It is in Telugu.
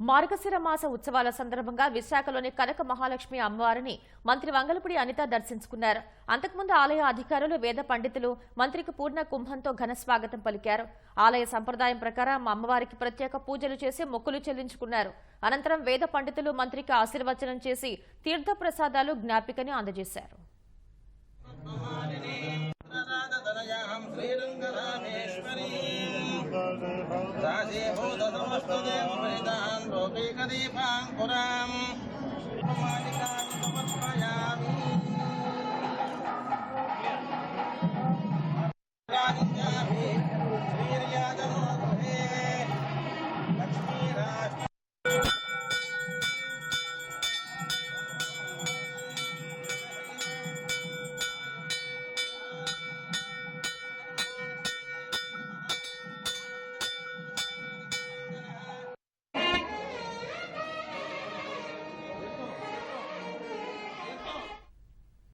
మార్గశిర మాస ఉత్సవాల సందర్భంగా విశాఖలోని కనక మహాలక్ష్మి అమ్మవారిని మంత్రి వంగలపూడి అనిత దర్శించుకున్నారు. అంతకుముందు ఆలయ అధికారులు వేద పండితులు మంత్రికి పూర్ణ కుంభంతో ఘన స్వాగతం పలికారు. ఆలయ సంప్రదాయం ప్రకారం అమ్మవారికి ప్రత్యేక పూజలు చేసి మొక్కులు చెల్లించుకున్నారు. అనంతరం వేద పండితులు మంత్రికి ఆశీర్వచనం చేసి తీర్థప్రసాదాలు జ్ఞాపికని అందజేశారు. రాజతనయాం ेवीकरीभाङ्कुराम्